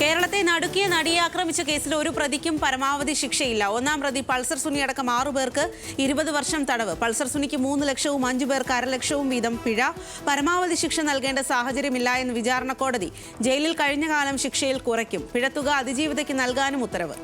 കേരളത്തെ നടുക്കിയ നടിയെ ആക്രമിച്ച കേസിൽ ഒരു പ്രതിക്കും പരമാവധി ശിക്ഷയില്ല. ഒന്നാം പ്രതി പൾസർ സുനി അടക്കം ആറു പേർക്ക് ഇരുപത് വർഷം തടവ്. പൾസർ സുനിക്ക് മൂന്ന് ലക്ഷവും അഞ്ചു പേർക്ക് അരലക്ഷവും വീതം പിഴ. പരമാവധി ശിക്ഷ നൽകേണ്ട സാഹചര്യമില്ല എന്ന് വിചാരണ കോടതി. ജയിലിൽ കഴിഞ്ഞ കാലം ശിക്ഷയിൽ കുറയ്ക്കും. പിഴത്തുക അതിജീവിതയ്ക്ക് നൽകാനും ഉത്തരവ്.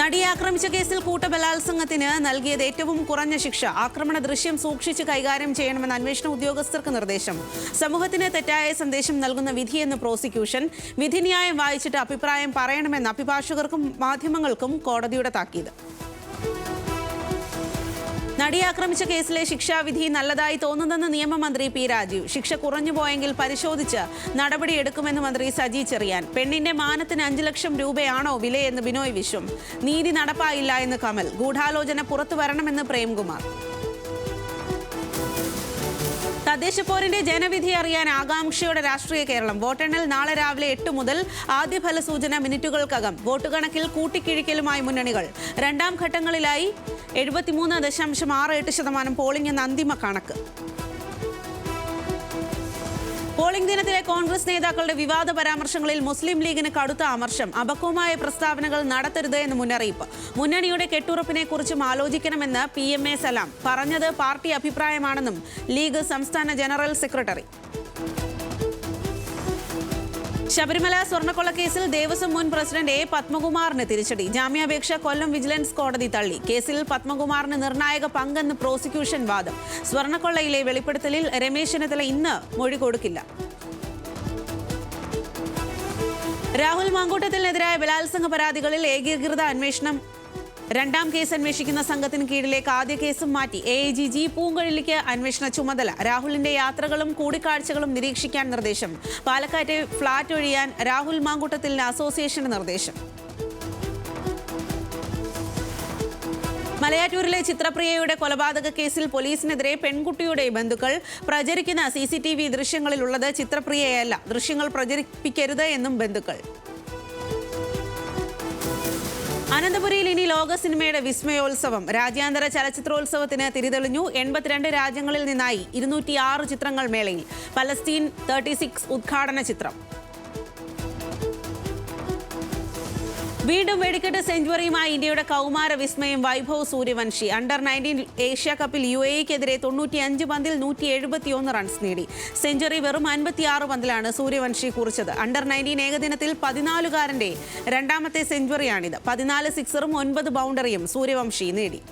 നടിയെ ആക്രമിച്ച കേസിൽ കൂട്ടബലാത്സംഗത്തിന് നൽകിയത് ഏറ്റവും കുറഞ്ഞ ശിക്ഷ. ആക്രമണ ദൃശ്യം സൂക്ഷിച്ച് കൈകാര്യം ചെയ്യണമെന്ന് അന്വേഷണ ഉദ്യോഗസ്ഥർക്ക് നിർദ്ദേശം. സമൂഹത്തിന് തെറ്റായ സന്ദേശം നൽകുന്ന വിധിയെന്ന് പ്രോസിക്യൂഷൻ വിധിന്യായം വായിച്ചിട്ട് അഭിപ്രായം പറയണമെന്ന് അഭിഭാഷകർക്കും മാധ്യമങ്ങൾക്കും കോടതിയുടെ താക്കീത്. നടിയെ ആക്രമിച്ച കേസിലെ ശിക്ഷാവിധി നല്ലതായി തോന്നുന്നെന്ന് നിയമമന്ത്രി പി രാജീവ്. ശിക്ഷ കുറഞ്ഞു പോയെങ്കിൽ പരിശോധിച്ച് നടപടിയെടുക്കുമെന്ന് മന്ത്രി സജി ചെറിയാൻ. പെണ്ണിന്റെ മാനത്തിന് അഞ്ചു ലക്ഷം രൂപയാണോ വിലയെന്ന് ബിനോയ് വിശ്വം. നീതി നടപ്പായില്ല എന്ന് കമൽ. ഗൂഢാലോചന പുറത്തു വരണമെന്ന് പ്രേംകുമാർ. തദ്ദേശ പോരിന്റെ ജനവിധി അറിയാൻ ആകാംക്ഷയുടെ രാഷ്ട്രീയ കേരളം. വോട്ടെണ്ണൽ നാളെ രാവിലെ എട്ട് മുതൽ ആദ്യ ഫലസൂചന മിനിറ്റുകൾക്കകം വോട്ട് കണക്കിൽ കൂട്ടിക്കിഴിക്കലുമായി മുന്നണികൾ. രണ്ടാം ഘട്ടങ്ങളിലായി എഴുപത്തിമൂന്ന് ദശാംശം ആറ് എട്ട് ശതമാനം പോളിംഗ് എന്ന അന്തിമ കണക്ക്. പോളിംഗ് ദിനത്തിലെ കോൺഗ്രസ് നേതാക്കളുടെ വിവാദ പരാമർശങ്ങളിൽ മുസ്ലിം ലീഗിന് കടുത്ത അമർശം അപക്വമായ പ്രസ്താവനകൾ നടത്തരുത് എന്ന് മുന്നറിയിപ്പ്. മുന്നണിയുടെ കെട്ടുറപ്പിനെ കുറിച്ചും ആലോചിക്കണമെന്ന് പി എം എ സലാം. പറഞ്ഞത് പാർട്ടി അഭിപ്രായമാണെന്നും ലീഗ് സംസ്ഥാന ജനറൽ സെക്രട്ടറി. ശബരിമല സ്വർണക്കൊള്ളക്കേസിൽ ദേവസ്വം മുൻ പ്രസിഡന്റ് എ പത്മകുമാറിന് തിരിച്ചടി. ജാമ്യാപേക്ഷ കൊല്ലം വിജിലൻസ് കോടതി തള്ളി. കേസിൽ പത്മകുമാറിന് നിർണായക പങ്കെന്ന് പ്രോസിക്യൂഷൻ വാദം. സ്വർണക്കൊള്ളയിലെ വെളിപ്പെടുത്തലിൽ രമേശ് ചെന്നിത്തല ഇന്ന് മൊഴി കൊടുക്കില്ല. രാഹുൽ മാങ്കൂട്ടത്തിനെതിരായ ബലാത്സംഗ പരാതികളിൽ ഏകീകൃത അന്വേഷണം രണ്ടാം കേസ് അന്വേഷിക്കുന്ന സംഘത്തിന് കീഴിലേക്ക് ആദ്യ കേസും മാറ്റി. എ ജി ജി പൂങ്കൊഴിലിക്ക് അന്വേഷണ ചുമതല. രാഹുലിന്റെ യാത്രകളും കൂടിക്കാഴ്ചകളും നിരീക്ഷിക്കാൻ നിർദ്ദേശം. പാലക്കാട്ടെ ഫ്ളാറ്റ് ഒഴിയാൻ രാഹുൽ മാങ്കൂട്ടത്തിലിന് അസോസിയേഷന് നിർദ്ദേശം. മലയാറ്റൂരിലെ ചിത്രപ്രിയയുടെ കൊലപാതക കേസിൽ പോലീസിനെതിരെ പെൺകുട്ടിയുടെ ബന്ധുക്കൾ പ്രചരിക്കുന്ന സി സി ടി വി ദൃശ്യങ്ങളിലുള്ളത് ചിത്രപ്രിയയല്ല. ദൃശ്യങ്ങൾ പ്രചരിപ്പിക്കരുത് എന്നും ബന്ധുക്കൾ. അനന്തപുരിയിൽ ഇനി ലോക സിനിമയുടെ വിസ്മയോത്സവം. രാജ്യാന്തര ചലച്ചിത്രോത്സവത്തിന് തിരിതെളിഞ്ഞു എൺപത്തിരണ്ട് രാജ്യങ്ങളിൽ നിന്നായി ഇരുന്നൂറ്റിയാറ് ചിത്രങ്ങൾ മേളയിൽ. പലസ്തീൻ തേർട്ടി സിക്സ് ഉദ്ഘാടന ചിത്രം. വീണ്ടും വെടിക്കെട്ട് സെഞ്ചുറിയുമായി ഇന്ത്യയുടെ കൗമാര വിസ്മയം Vaibhav Suryavanshi. Under nineteen Asia കപ്പിൽ യു എക്കെതിരെ തൊണ്ണൂറ്റിയഞ്ച് പന്തിൽ നൂറ്റി എഴുപത്തിയൊന്ന് റൺസ് നേടി. സെഞ്ചുറി വെറും അൻപത്തിയാറ് പന്തിലാണ് സൂര്യവംശി കുറിച്ചത്. അണ്ടർ നയന്റീൻ ഏകദിനത്തിൽ പതിനാലുകാരന്റെ രണ്ടാമത്തെ സെഞ്ചുറിയാണിത്. പതിനാല് സിക്സറും ഒൻപത് ബൗണ്ടറിയും സൂര്യവംശി നേടി.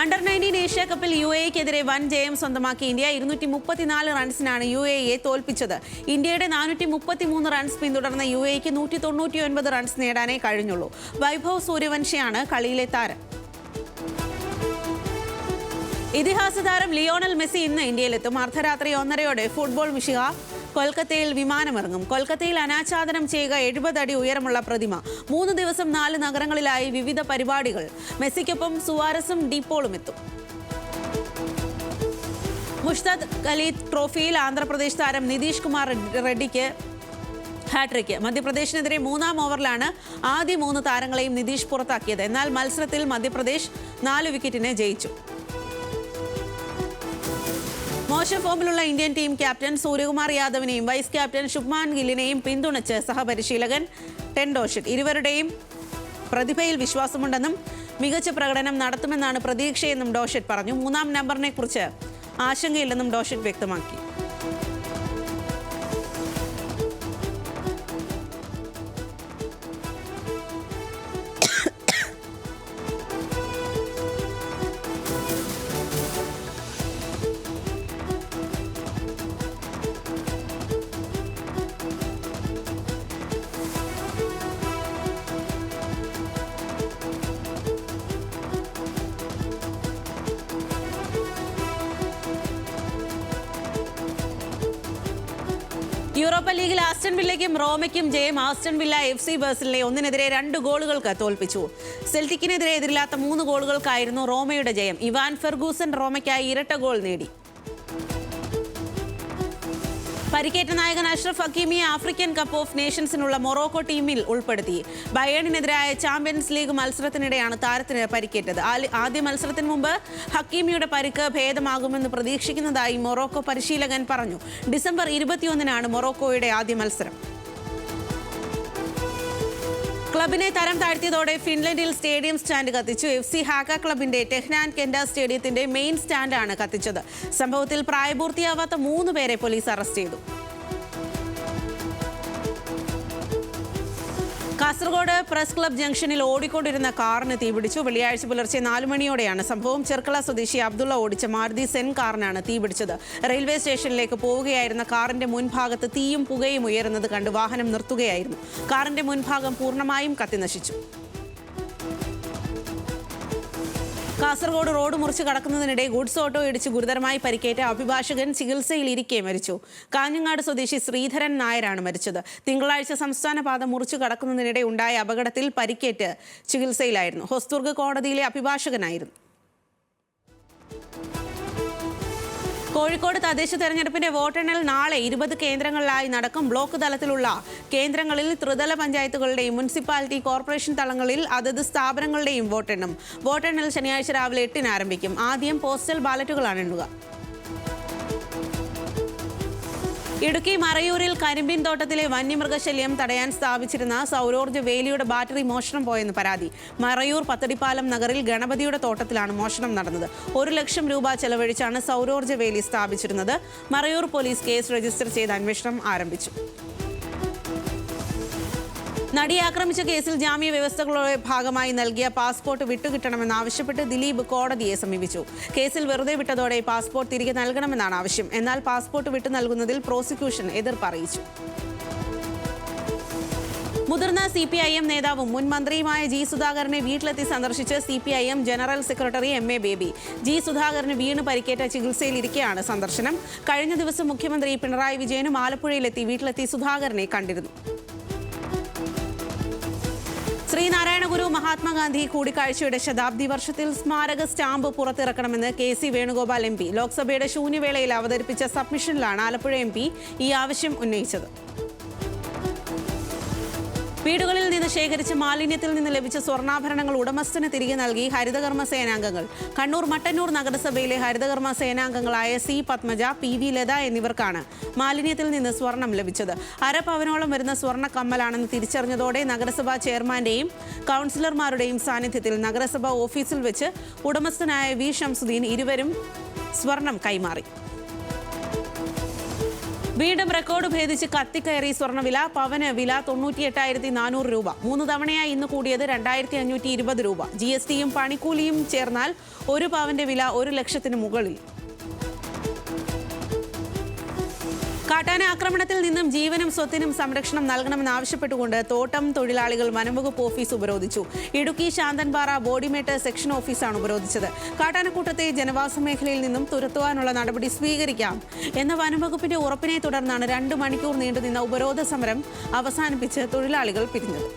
അണ്ടർ നയന്റീൻ ഏഷ്യ കപ്പിൽ യു എക്കെതിരെ വൻ ജയം സ്വന്തമാക്കി ഇന്ത്യ ഇരുന്നൂറ്റി മുപ്പത്തിനാല് റൺസിനാണ് യു എയെ തോൽപ്പിച്ചത്. ഇന്ത്യയുടെ നാനൂറ്റി മുപ്പത്തി മൂന്ന് റൺസ് പിന്തുടർന്ന യു എക്ക് നൂറ്റി തൊണ്ണൂറ്റി ഒൻപത് റൺസ് നേടാനേ കഴിഞ്ഞുള്ളൂ. വൈഭവ് സൂര്യവംശിയാണ് കളിയിലെ താരം. ഇതിഹാസ താരം ലിയോണൽ മെസ്സി ഇന്ന് ഇന്ത്യയിലെത്തും. അർദ്ധരാത്രി ഒന്നരയോടെ ഫുട്ബോൾ മിഷിക കൊൽക്കത്തയിൽ വിമാനമിറങ്ങും. കൊൽക്കത്തയിൽ അനാച്ഛാദനം ചെയ്യുക എഴുപത് അടി ഉയരമുള്ള പ്രതിമ. മൂന്ന് ദിവസം നാല് നഗരങ്ങളിലായി വിവിധ പരിപാടികൾ. മെസ്സിക്കൊപ്പം സുവാരസും ഡീപ്പോളും എത്തും. മുഷ്താദ് അലി ട്രോഫിയിൽ ആന്ധ്രാപ്രദേശ് താരം നിതീഷ് കുമാർ റെഡ്ഡിക്ക് ഹാട്രിക്ക്. മധ്യപ്രദേശിനെതിരെ മൂന്നാം ഓവറിലാണ് ആദ്യ മൂന്ന് താരങ്ങളെയും നിതീഷ് പുറത്താക്കിയത്. എന്നാൽ മത്സരത്തിൽ മധ്യപ്രദേശ് നാല് വിക്കറ്റിന് ജയിച്ചു. മോശം ഫോമിലുള്ള ഇന്ത്യൻ ടീം ക്യാപ്റ്റൻ സൂര്യകുമാർ യാദവിനെയും വൈസ് ക്യാപ്റ്റൻ ശുഭ്മാൻ ഗില്ലിനെയും പിന്തുണച്ച് സഹപരിശീലകൻ ടെൻ ഡോഷറ്റ് ഇരുവരുടെയും പ്രതിഭയിൽ വിശ്വാസമുണ്ടെന്നും മികച്ച പ്രകടനം നടത്തുമെന്നാണ് പ്രതീക്ഷയെന്നും ഡോഷറ്റ് പറഞ്ഞു. മൂന്നാം നമ്പറിനെ കുറിച്ച് ആശങ്കയില്ലെന്നും ഡോഷറ്റ് വ്യക്തമാക്കി. വില്ലയ്ക്കും റോമയ്ക്കും ജയം ആസ്റ്റൺ വില്ല എഫ് സി ബേഴ്സിലെ ഒന്നിനെതിരെ രണ്ട് ഗോളുകൾക്ക് തോൽപ്പിച്ചു. സെൽറ്റിക്കിനെതിരെ എതിരില്ലാത്ത മൂന്ന് ഗോളുകൾക്കായിരുന്നു റോമയുടെ ജയം. ഇവാൻ ഫെർഗൂസൻ റോമയ്ക്കായി ഇരട്ട ഗോൾ നേടി. പരിക്കേറ്റ നായകൻ അഷ്റഫ് ഹക്കീമിയെ ആഫ്രിക്കൻ കപ്പ് ഓഫ് നേഷൻസിനുള്ള മൊറോക്കോ ടീമിൽ ഉൾപ്പെടുത്തി. ബയേണിനെതിരായ ചാമ്പ്യൻസ് ലീഗ് മത്സരത്തിനിടെയാണ് താരത്തിന് പരിക്കേറ്റത്. ആദ്യ മത്സരത്തിന് മുമ്പ് ഹക്കീമിയുടെ പരിക്ക് ഭേദമാകുമെന്ന് പ്രതീക്ഷിക്കുന്നതായി മൊറോക്കോ പരിശീലകൻ പറഞ്ഞു. ഡിസംബർ ഇരുപത്തിയൊന്നിനാണ് മൊറോക്കോയുടെ ആദ്യ മത്സരം. ക്ലബിനെ തരം താഴ്ത്തിയതോടെ ഫിൻലൻഡിൽ സ്റ്റേഡിയം സ്റ്റാൻഡ് കത്തിച്ചു. എഫ് സി ഹാക്ക ക്ലബിന്റെ ടെഹ്നാൻ കെൻഡ സ്റ്റേഡിയത്തിന്റെ മെയിൻ സ്റ്റാൻഡാണ് കത്തിച്ചത്. സംഭവത്തിൽ പ്രായപൂർത്തിയാവാത്ത മൂന്ന് പേരെ പോലീസ് അറസ്റ്റ് ചെയ്തു. കാസർഗോഡ് പ്രസ് ക്ലബ് ജംഗ്ഷനിൽ ഓടിക്കൊണ്ടിരുന്ന കാറിന് തീപിടിച്ചു വെള്ളിയാഴ്ച പുലർച്ചെ നാലു മണിയോടെയാണ് സംഭവം. ചെർക്കള സ്വദേശി അബ്ദുള്ള ഓടിച്ച മാരുതി സെൻ കാറിനാണ് തീപിടിച്ചത് റെയിൽവേ സ്റ്റേഷനിലേക്ക് പോവുകയായിരുന്ന കാറിന്റെ മുൻഭാഗത്ത് തീയും പുകയും ഉയരുന്നത് കണ്ട് വാഹനം നിർത്തുകയായിരുന്നു. കാറിന്റെ മുൻഭാഗം പൂർണമായും കത്തിനശിച്ചു. കാസർഗോഡ് റോഡ് മുറിച്ച് കടക്കുന്നതിനിടെ ഗുഡ്സ് ഓട്ടോ ഇടിച്ച് ഗുരുതരമായി പരിക്കേറ്റ അഭിഭാഷകൻ ചികിത്സയിലിരിക്കെ മരിച്ചു. കാഞ്ഞങ്ങാട് സ്വദേശി ശ്രീധരൻ നായരാണ് മരിച്ചത്. തിങ്കളാഴ്ച സംസ്ഥാന പാത മുറിച്ച് കടക്കുന്നതിനിടെ ഉണ്ടായ അപകടത്തിൽ പരിക്കേറ്റ് ചികിത്സയിലായിരുന്നു. ഹോസ്ദുർഗ് കോടതിയിലെ അഭിഭാഷകനായിരുന്നു. കോഴിക്കോട് തദ്ദേശ തെരഞ്ഞെടുപ്പിന്റെ വോട്ടെണ്ണൽ നാളെ ഇരുപത് കേന്ദ്രങ്ങളിലായി നടക്കും. ബ്ലോക്ക് തലത്തിലുള്ള കേന്ദ്രങ്ങളിൽ ത്രിതല പഞ്ചായത്തുകളുടെയും മുനിസിപ്പാലിറ്റി കോർപ്പറേഷൻ തലങ്ങളിൽ അതത് സ്ഥാപനങ്ങളുടെയും വോട്ടെണ്ണും. വോട്ടെണ്ണൽ ശനിയാഴ്ച രാവിലെ എട്ടിന് ആരംഭിക്കും. ആദ്യം പോസ്റ്റൽ ബാലറ്റുകളാണ് എണ്ണുക. ഇടുക്കി മറയൂരിൽ കരിമ്പിൻ തോട്ടത്തിലെ വന്യമൃഗശല്യം തടയാൻ സ്ഥാപിച്ചിരുന്ന സൗരോർജ വേലിയുടെ ബാറ്ററി മോഷണം പോയെന്ന് പരാതി. മറയൂർ പത്തടിപ്പാലം നഗറിൽ ഗണപതിയുടെ തോട്ടത്തിലാണ് മോഷണം നടന്നത്. ഒരു ലക്ഷം രൂപ ചെലവഴിച്ചാണ് സൗരോർജ വേലി സ്ഥാപിച്ചിരുന്നത്. മറയൂർ പോലീസ് കേസ് രജിസ്റ്റർ ചെയ്ത് അന്വേഷണം ആരംഭിച്ചു. നടിയെ ആക്രമിച്ച കേസിൽ ജാമ്യ വ്യവസ്ഥകളുടെ ഭാഗമായി നൽകിയ പാസ്പോർട്ട് വിട്ടുകിട്ടണമെന്നാവശ്യപ്പെട്ട് ദിലീപ് കോടതിയെ സമീപിച്ചു. കേസിൽ വെറുതെ വിട്ടതോടെ പാസ്പോർട്ട് തിരികെ നൽകണമെന്നാണ് ആവശ്യം. എന്നാൽ പാസ്പോർട്ട് വിട്ടു നൽകുന്നതിൽ പ്രോസിക്യൂഷൻ എതിർപ്പ് അറിയിച്ചു മുതിർന്ന സി പി ഐ എം നേതാവും മുൻ മന്ത്രിയുമായ ജി സുധാകരനെ വീട്ടിലെത്തി സന്ദർശിച്ച് C P I M general secretary M A Baby. G സുധാകരന് വീണ് പരിക്കേറ്റ ചികിത്സയിലിരിക്കെയാണ് സന്ദർശനം. കഴിഞ്ഞ ദിവസം മുഖ്യമന്ത്രി പിണറായി വിജയനും ആലപ്പുഴയിലെത്തി വീട്ടിലെത്തി സുധാകരനെ കണ്ടിരുന്നു. ശ്രീനാരായണ ഗുരു മഹാത്മാഗാന്ധി കൂടിക്കാഴ്ചയുടെ ശതാബ്ദി വർഷത്തിൽ സ്മാരക stamp പുറത്തിറക്കണമെന്ന് K C Venugopal M P. ലോക്സഭയുടെ ശൂന്യവേളയിൽ അവതരിപ്പിച്ച സബ്മിഷനിലാണ് ആലപ്പുഴ എം ഈ ആവശ്യം ഉന്നയിച്ചത്. വീടുകളിൽ നിന്ന് ശേഖരിച്ച മാലിന്യത്തിൽ നിന്ന് ലഭിച്ച സ്വർണാഭരണങ്ങൾ ഉടമസ്ഥന് തിരികെ നൽകി ഹരിതകർമ്മ സേനാംഗങ്ങൾ. കണ്ണൂർ മട്ടന്നൂർ നഗരസഭയിലെ ഹരിതകർമ്മ സേനാംഗങ്ങളായ C Padmaja P V Latha എന്നിവർക്കാണ് മാലിന്യത്തിൽ നിന്ന് സ്വർണം ലഭിച്ചത്. അരപവനോളം വരുന്ന സ്വർണ കമ്മലാണെന്ന് തിരിച്ചറിഞ്ഞതോടെ നഗരസഭാ ചെയർമാന്റെയും കൗൺസിലർമാരുടെയും സാന്നിധ്യത്തിൽ നഗരസഭാ ഓഫീസിൽ വെച്ച് ഉടമസ്ഥനായ വി. ഷംസുദ്ദീൻ ഇരുവരും സ്വർണം കൈമാറി. വീണ്ടും റെക്കോർഡ് ഭേദിച്ച് കത്തിക്കയറി സ്വർണവില പവന് വില തൊണ്ണൂറ്റി എട്ടായിരത്തി നാനൂറ് രൂപ. മൂന്ന് തവണയായി ഇന്ന് കൂടിയത് രണ്ടായിരത്തി അഞ്ഞൂറ്റി ഇരുപത് രൂപ. ജി എസ് ടിയും പണിക്കൂലിയും ചേർന്നാൽ ഒരു പവന്റെ വില ഒരു ലക്ഷത്തിന് മുകളിൽ. കാട്ടാന ആക്രമണത്തിൽ നിന്നും ജീവനും സ്വത്തിനും സംരക്ഷണം നൽകണമെന്നാവശ്യപ്പെട്ടുകൊണ്ട് തോട്ടം തൊഴിലാളികൾ വനംവകുപ്പ് ഓഫീസ് ഉപരോധിച്ചു. ഇടുക്കി ശാന്തൻപാറ ബോഡിമേട്ട് സെക്ഷൻ ഓഫീസാണ് ഉപരോധിച്ചത്. കാട്ടാനക്കൂട്ടത്തെ ജനവാസ മേഖലയിൽ നിന്നും തുരത്തുവാനുള്ള നടപടി സ്വീകരിക്കാം. എന്ന വനംവകുപ്പിന്റെ ഉറപ്പിനെ തുടർന്നാണ് രണ്ട് മണിക്കൂർ നീണ്ടുനിന്ന ഉപരോധ സമരം അവസാനിപ്പിച്ച് തൊഴിലാളികൾ പിരിഞ്ഞത്.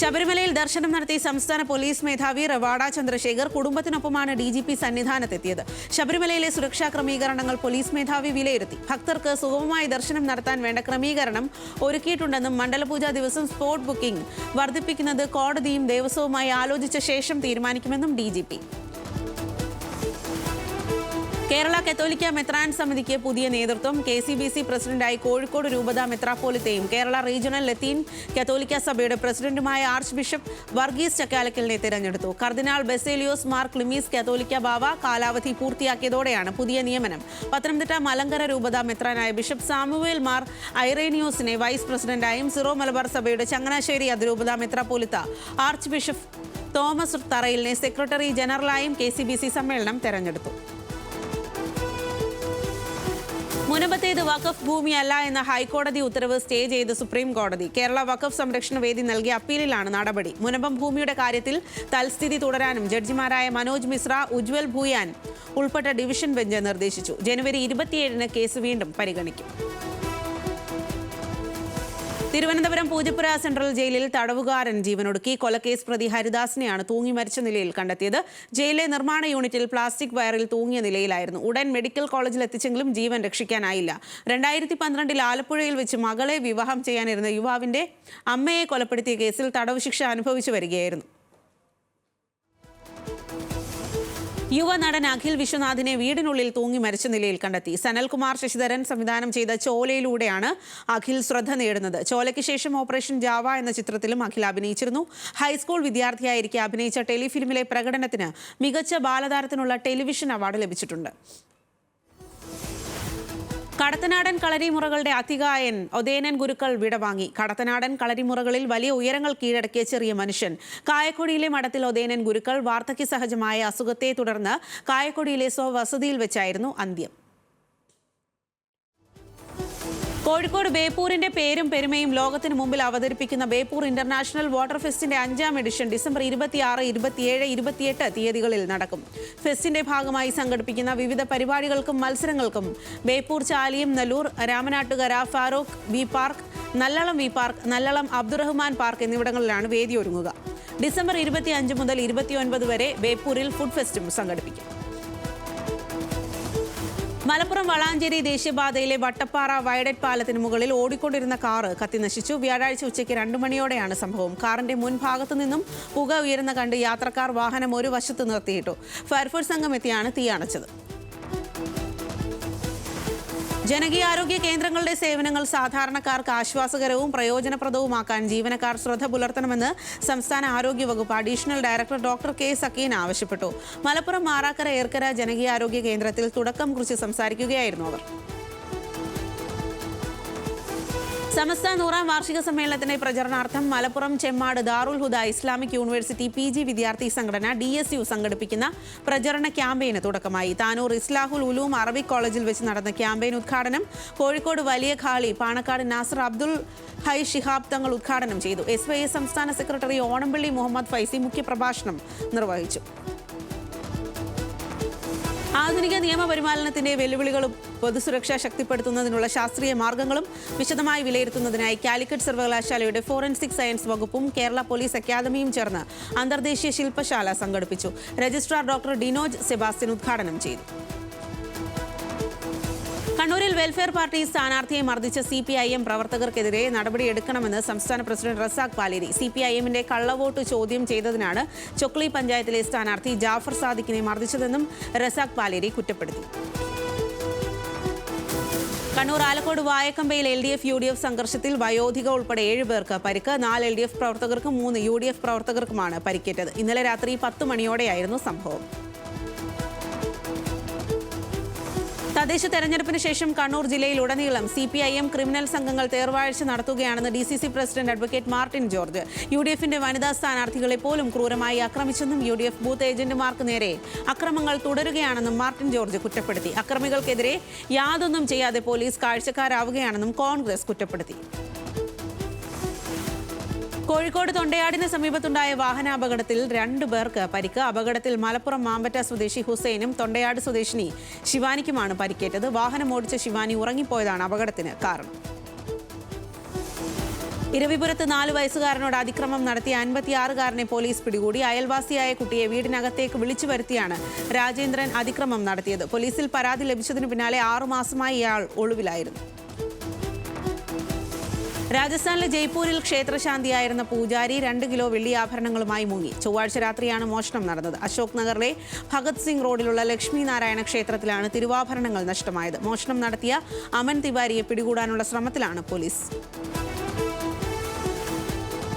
ശബരിമലയിൽ ദർശനം നടത്തി സംസ്ഥാന പോലീസ് മേധാവി റവാഡ ചന്ദ്രശേഖർ കുടുംബത്തിനൊപ്പമാണ് ഡി ജി പി സന്നിധാനത്തെത്തിയത്. ശബരിമലയിലെ സുരക്ഷാ ക്രമീകരണങ്ങൾ പോലീസ് മേധാവി വിലയിരുത്തി. ഭക്തർക്ക് സുഗമമായി ദർശനം നടത്താൻ വേണ്ട ക്രമീകരണം ഒരുക്കിയിട്ടുണ്ടെന്നും മണ്ഡലപൂജ ദിവസം സ്പോട്ട് ബുക്കിംഗ് വർദ്ധിപ്പിക്കുന്നത് കോടതിയും ദേവസ്വവുമായി ആലോചിച്ച ശേഷം തീരുമാനിക്കുമെന്നും ഡി കേരള കത്തോലിക്ക മെത്രാൻ സമിതിക്ക് പുതിയ നേതൃത്വം കെ സി ബി സി പ്രസിഡന്റായി കോഴിക്കോട് രൂപത മെത്രാപ്പോലിത്തെയും കേരള റീജിയണൽ ലത്തീൻ കത്തോലിക്ക സഭയുടെ പ്രസിഡന്റുമായ ആർച്ച് ബിഷപ്പ് വർഗീസ് ചക്കാലക്കലിനെ തിരഞ്ഞെടുത്തു. കർദിനാൾ ബെസേലിയോസ് മാർ ക്ലിമീസ് കത്തോലിക്ക ബാവ കാലാവധി പൂർത്തിയാക്കിയതോടെയാണ് പുതിയ നിയമനം. പത്തനംതിട്ട മലങ്കര രൂപത മെത്രാനായ ബിഷപ്പ് സാമുവേൽ മാർ ഐറേനിയോസിനെ വൈസ് പ്രസിഡന്റായും സിറോ മലബാർ സഭയുടെ ചങ്ങനാശ്ശേരി അതിരൂപത മെത്രാപ്പോലിത്ത ആർച്ച് ബിഷപ്പ് തോമസ് തറയിലിനെ സെക്രട്ടറി ജനറലായും കെ സി ബി സി സമ്മേളനം തെരഞ്ഞെടുത്തു. മുനമ്പത്തേത് വഖഫ് ഭൂമിയല്ല എന്ന ഹൈക്കോടതി ഉത്തരവ് സ്റ്റേ ചെയ്ത് സുപ്രീം കോടതി. കേരള വഖഫ് സംരക്ഷണ വേദി നൽകിയ അപ്പീലിലാണ് നടപടി. മുനമ്പം ഭൂമിയുടെ കാര്യത്തിൽ തൽസ്ഥിതി തുടരാനും ജഡ്ജിമാരായ മനോജ് മിശ്ര ഉജ്വൽ ഭൂയാൻ ഉൾപ്പെട്ട ഡിവിഷൻ ബെഞ്ച് നിർദ്ദേശിച്ചു. ജനുവരി ഇരുപത്തിയേഴിന് കേസ് വീണ്ടും പരിഗണിക്കും. തിരുവനന്തപുരം പൂജപ്പുര സെൻട്രൽ ജയിലിൽ തടവുകാരൻ ജീവനൊടുക്കി. കൊലക്കേസ് പ്രതി ഹരിദാസിനെയാണ് തൂങ്ങി മരിച്ച നിലയിൽ കണ്ടെത്തിയത്. ജയിലിലെ നിർമ്മാണ യൂണിറ്റിൽ പ്ലാസ്റ്റിക് വയറിൽ തൂങ്ങിയ നിലയിലായിരുന്നു. ഉടൻ മെഡിക്കൽ കോളേജിൽ എത്തിച്ചെങ്കിലും ജീവൻ രക്ഷിക്കാനായില്ല. രണ്ടായിരത്തി പന്ത്രണ്ടിൽ ആലപ്പുഴയിൽ വെച്ച് മകളെ വിവാഹം ചെയ്യാനിരുന്ന യുവാവിന്റെ അമ്മയെ കൊലപ്പെടുത്തിയ കേസിൽ തടവ് ശിക്ഷ അനുഭവിച്ചു വരികയായിരുന്നു. യുവനടൻ അഖിൽ വിശ്വനാഥിനെ വീടിനുള്ളിൽ തൂങ്ങി മരിച്ച നിലയിൽ കണ്ടെത്തി. സനൽകുമാർ ശശിധരൻ സംവിധാനം ചെയ്ത ചോലയിലൂടെയാണ് അഖിൽ ശ്രദ്ധ നേടുന്നത്. ചോലയ്ക്ക് ശേഷം ഓപ്പറേഷൻ ജാവ എന്ന ചിത്രത്തിലും അഖിൽ അഭിനയിച്ചിരുന്നു. ഹൈസ്കൂൾ വിദ്യാർത്ഥിയായിരിക്കെ അഭിനയിച്ച ടെലിഫിലിമിലെ പ്രകടനത്തിന് മികച്ച ബാലതാരത്തിനുള്ള ടെലിവിഷൻ അവാർഡ് ലഭിച്ചിട്ടുണ്ട്. കടത്തനാടൻ കളരിമുറകളുടെ അധികായൻ ഒതേനൻ ഗുരുക്കൾ വിടവാങ്ങി. കടത്തനാടൻ കളരിമുറകളിൽ വലിയ ഉയരങ്ങൾ കീഴടക്കിയ ചെറിയ മനുഷ്യൻ. കായക്കൊടിയിലെ മഠത്തിൽ ഒതേനൻ ഗുരുക്കൾ വാർദ്ധക്യ സഹജമായ അസുഖത്തെ തുടർന്ന് കായക്കൊടിയിലെ സ്വവസതിയിൽ വെച്ചായിരുന്നു അന്ത്യം. കോഴിക്കോട് ബേപ്പൂരിന്റെ പേരും പെരുമയും ലോകത്തിന് മുമ്പിൽ അവതരിപ്പിക്കുന്ന ബേപ്പൂർ ഇന്റർനാഷണൽ വാട്ടർ ഫെസ്റ്റിന്റെ അഞ്ചാം എഡിഷൻ ഡിസംബർ ഇരുപത്തിയാറ് ഇരുപത്തിയേഴ് ഇരുപത്തിയെട്ട് തീയതികളിൽ നടക്കും. ഫെസ്റ്റിന്റെ ഭാഗമായി സംഘടിപ്പിക്കുന്ന വിവിധ പരിപാടികൾക്കും മത്സരങ്ങൾക്കും Beypore Chaliyam Nallur Ramanattukara Farook V park Nallalam V park Nallalam Abdurahman park എന്നിവിടങ്ങളിലാണ് വേദിയൊരുങ്ങുക. ഡിസംബർ ഇരുപത്തിയഞ്ച് മുതൽ ഇരുപത്തിയൊൻപത് വരെ ബേപ്പൂരിൽ ഫുഡ് ഫെസ്റ്റും സംഘടിപ്പിക്കും. മലപ്പുറം വളാഞ്ചേരി ദേശീയപാതയിലെ വട്ടപ്പാറ വയഡറ്റ് പാലത്തിന് മുകളിൽ ഓടിക്കൊണ്ടിരുന്ന കാറ് കത്തിനശിച്ചു വ്യാഴാഴ്ച ഉച്ചയ്ക്ക് രണ്ടു മണിയോടെയാണ് സംഭവം. കാറിന്റെ മുൻഭാഗത്തു നിന്നും പുക ഉയരുന്ന കണ്ട് യാത്രക്കാർ വാഹനം ഒരു വശത്ത് നിർത്തിയിട്ടു. ഫയർഫോഴ്സ് സംഘം എത്തിയാണ് തീ അണച്ചത്. ജനകീയാരോഗ്യ കേന്ദ്രങ്ങളുടെ സേവനങ്ങൾ സാധാരണക്കാർക്ക് ആശ്വാസകരവും പ്രയോജനപ്രദവുമാക്കാൻ ജീവനക്കാർ ശ്രദ്ധ പുലർത്തണമെന്ന് സംസ്ഥാന ആരോഗ്യ വകുപ്പ് additional director doctor K Sakkeen ആവശ്യപ്പെട്ടു. മലപ്പുറം മാറാക്കര ഏർക്കര ജനകീയാരോഗ്യ കേന്ദ്രത്തിൽ തുടക്കം കുറിച്ച് സംസാരിക്കുകയായിരുന്നു അവർ. സമസ്ത നൂറാം വാർഷിക സമ്മേളനത്തിന്റെ പ്രചരണാർത്ഥം Malappuram Chemmad Darul Huda Islamic university P G വിദ്യാർത്ഥി സംഘടന ഡി എസ് യു സംഘടിപ്പിക്കുന്ന പ്രചരണ ക്യാമ്പയിന് തുടക്കമായി. താനൂർ ഇസ്ലാഹുൽ ഉലൂം അറബിക് കോളേജിൽ വെച്ച് നടന്ന ക്യാമ്പയിൻ ഉദ്ഘാടനം കോഴിക്കോട് വലിയ ഖാളി പാണക്കാട് നാസർ അബ്ദുൾ ഹൈ ഷിഹാബ് തങ്ങൾ ഉദ്ഘാടനം ചെയ്തു. എസ് സംസ്ഥാന സെക്രട്ടറി ഓണംപള്ളി മുഹമ്മദ് ഫൈസി മുഖ്യപ്രഭാഷണം നിർവഹിച്ചു. ആധുനിക നിയമപരിപാലനത്തിന്റെ വെല്ലുവിളികളും പൊതുസുരക്ഷ ശക്തിപ്പെടുത്തുന്നതിനുള്ള ശാസ്ത്രീയ മാർഗങ്ങളും വിശദമായി വിലയിരുത്തുന്നതിനായി കാലിക്കറ്റ് സർവകലാശാലയുടെ ഫോറൻസിക് സയൻസ് വകുപ്പും കേരള പോലീസ് അക്കാദമിയും ചേർന്ന് അന്തർദേശീയ ശില്പശാല സംഘടിപ്പിച്ചു. രജിസ്ട്രാർ ഡോക്ടർ ഡിനോജ് സെബാസ്റ്റ്യൻ ഉദ്ഘാടനം ചെയ്തു. കണ്ണൂരിൽ വെൽഫെയർ പാർട്ടി സ്ഥാനാർത്ഥിയെ മർദ്ദിച്ച സി പി ഐ എം പ്രവർത്തകർക്കെതിരെ നടപടിയെടുക്കണമെന്ന് സംസ്ഥാന president Razak Paleri. C P I എമ്മിന്റെ കള്ളവോട്ട് ചോദ്യം ചെയ്തതിനാണ് ചൊക്ലി പഞ്ചായത്തിലെ സ്ഥാനാർത്ഥി ജാഫർ സാദിഖിനെ മർദ്ദിച്ചതെന്നും റസാഖ് പാലേരി കുറ്റപ്പെടുത്തി. Kannur Alakode വായക്കമ്പയിൽ L D F U D F സംഘർഷത്തിൽ വയോധിക ഉൾപ്പെടെ ഏഴ് പേർക്ക് പരിക്ക് നാല് എൽ ഡി എഫ് പ്രവർത്തകർക്കും മൂന്ന് യു ഡി എഫ് പ്രവർത്തകർക്കുമാണ് പരിക്കേറ്റത്. ഇന്നലെ രാത്രി പത്ത് മണിയോടെയായിരുന്നു സംഭവം. തദ്ദേശ തെരഞ്ഞെടുപ്പിന് ശേഷം കണ്ണൂർ ജില്ലയിൽ ഉടനീളം C P I M criminal സംഘങ്ങൾ തേർവാഴ്ച നടത്തുകയാണെന്ന് D C C president advocate Martin George. U D എഫിന്റെ വനിതാ സ്ഥാനാർത്ഥികളെ പോലും ക്രൂരമായി ആക്രമിച്ചെന്നും യു ഡി എഫ് ബൂത്ത് ഏജന്റുമാർക്ക് നേരെ അക്രമങ്ങൾ തുടരുകയാണെന്നും മാർട്ടിൻ ജോർജ് കുറ്റപ്പെടുത്തി. അക്രമികൾക്കെതിരെ യാതൊന്നും ചെയ്യാതെ പോലീസ് കാഴ്ചക്കാരാവുകയാണെന്നും കോൺഗ്രസ് കുറ്റപ്പെടുത്തി. കോഴിക്കോട് തൊണ്ടയാടിന് സമീപത്തുണ്ടായ വാഹനാപകടത്തിൽ രണ്ടു പേർക്ക് പരിക്ക്. അപകടത്തിൽ മലപ്പുറം മാമ്പറ്റ സ്വദേശി ഹുസൈനും തൊണ്ടയാട് സ്വദേശിനി ശിവാനിക്കുമാണ് പരിക്കേറ്റത്. വാഹനം ഓടിച്ച ശിവാനി ഉറങ്ങിപ്പോയതാണ് അപകടത്തിന് കാരണം. ഇരവിപുരത്ത് നാല് വയസ്സുകാരനോട് അതിക്രമം നടത്തിയ അൻപത്തിയാറുകാരനെ പോലീസ് പിടികൂടി. അയൽവാസിയായ കുട്ടിയെ വീടിനകത്തേക്ക് വിളിച്ചു വരുത്തിയാണ് രാജേന്ദ്രൻ അതിക്രമം നടത്തിയത്. പോലീസിൽ പരാതി ലഭിച്ചതിനു പിന്നാലെ ആറുമാസമായി ഇയാൾ ഒളിവിലായിരുന്നു. രാജസ്ഥാനിലെ ജയ്പൂരിൽ ക്ഷേത്രശാന്തിയായിരുന്ന പൂജാരി രണ്ട് കിലോ വെള്ളി ആഭരണങ്ങളുമായി മുങ്ങി. ചൊവ്വാഴ്ച രാത്രിയാണ് മോഷണം നടന്നത്. അശോക് നഗറിലെ ഭഗത് സിംഗ് റോഡിലുള്ള ലക്ഷ്മി നാരായണ ക്ഷേത്രത്തിലാണ് തിരുവാഭരണങ്ങൾ നഷ്ടമായത്. മോഷണം നടത്തിയ അമൻ തിവാരിയെ പിടികൂടാനുള്ള ശ്രമത്തിലാണ് പോലീസ്.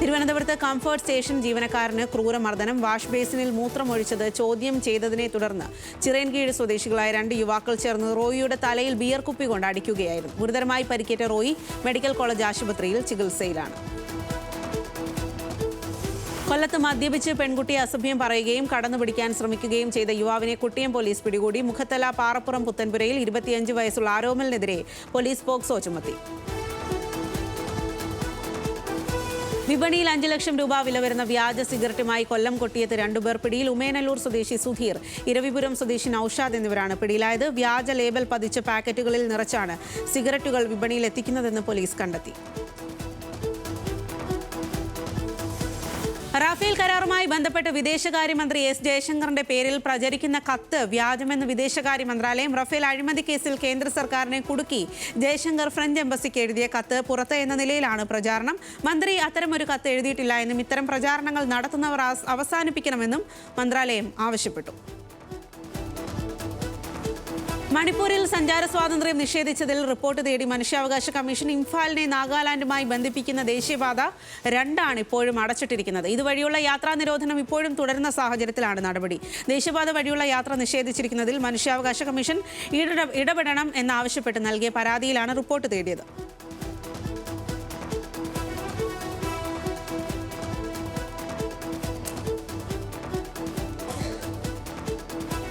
തിരുവനന്തപുരത്ത് കംഫർട്ട് സ്റ്റേഷൻ ജീവനക്കാരന് ക്രൂരമർദ്ദനം. വാഷ് ബേസിനിൽ മൂത്രമൊഴിച്ചത് ചോദ്യം ചെയ്തതിനെ തുടർന്ന് ചിറയൻകീഴ് സ്വദേശികളായ രണ്ട് യുവാക്കൾ ചേർന്ന് റോയിയുടെ തലയിൽ ബിയർ കുപ്പി കൊണ്ട് അടിക്കുകയായിരുന്നു. ഗുരുതരമായി പരിക്കേറ്റ റോയി മെഡിക്കൽ കോളേജ് ആശുപത്രിയിൽ ചികിത്സയിലാണ്. കൊല്ലത്ത് മദ്യപിച്ച് പെൺകുട്ടിയെ അസഭ്യം പറയുകയും കടന്നു പിടിക്കാൻ ശ്രമിക്കുകയും ചെയ്ത യുവാവിനെ കുട്ടിയം പോലീസ് പിടികൂടി. മുഖത്തല പാറപ്പുറം പുത്തൻപുരയിൽ ഇരുപത്തിയഞ്ച് വയസ്സുള്ള ആരോമലിനെതിരെ പോലീസ് പോക്സോ ചുമത്തി. വിപണിയിൽ അഞ്ച് ലക്ഷം രൂപ വില വരുന്ന വ്യാജ സിഗരറ്റുമായി കൊല്ലം കൊട്ടിയത്ത് രണ്ടുപേർ പിടിയിൽ ഉമേനല്ലൂർ സ്വദേശി സുധീർ ഇരവിപുരം സ്വദേശി നൌഷാദ് എന്നിവരാണ് പിടിയിലായത്. വ്യാജ ലേബൽ പതിച്ച പാക്കറ്റുകളിൽ നിറച്ചാണ് സിഗരറ്റുകൾ വിപണിയിൽ എത്തിക്കുന്നതെന്ന് പോലീസ് കണ്ടെത്തി. റഫേൽ കരാറുമായി ബന്ധപ്പെട്ട് വിദേശകാര്യമന്ത്രി എസ് ജയശങ്കറിന്റെ പേരിൽ പ്രചരിക്കുന്ന കത്ത് വ്യാജമെന്ന് വിദേശകാര്യ മന്ത്രാലയം റഫേൽ അഴിമതി കേസിൽ കേന്ദ്ര സർക്കാരിനെ കുടുക്കി ജയശങ്കർ ഫ്രഞ്ച് എംബസിക്ക് എഴുതിയ കത്ത് പുറത്ത് എന്ന നിലയിലാണ് പ്രചാരണം. മന്ത്രി അത്തരമൊരു കത്ത് എഴുതിയിട്ടില്ല എന്നും ഇത്തരം പ്രചാരണങ്ങൾ നടത്തുന്നവർ അവസാനിപ്പിക്കണമെന്നും മന്ത്രാലയം ആവശ്യപ്പെട്ടു. മണിപ്പൂരിൽ സഞ്ചാര സ്വാതന്ത്ര്യം നിഷേധിച്ചതിൽ റിപ്പോർട്ട് തേടി മനുഷ്യാവകാശ കമ്മീഷൻ ഇംഫാലിനെ നാഗാലാൻഡുമായി ബന്ധിപ്പിക്കുന്ന ദേശീയപാത രണ്ടാണ് ഇപ്പോഴും അടച്ചിട്ടിരിക്കുന്നത്. ഇതുവഴിയുള്ള യാത്രാ നിരോധനം ഇപ്പോഴും തുടരുന്ന സാഹചര്യത്തിലാണ് നടപടി. ദേശീയപാത വഴിയുള്ള യാത്ര നിഷേധിച്ചിരിക്കുന്നതിൽ മനുഷ്യാവകാശ കമ്മീഷൻ ഇട- ഇടപെടണം എന്നാവശ്യപ്പെട്ട് നൽകിയ പരാതിയിലാണ് റിപ്പോർട്ട് തേടിയത്.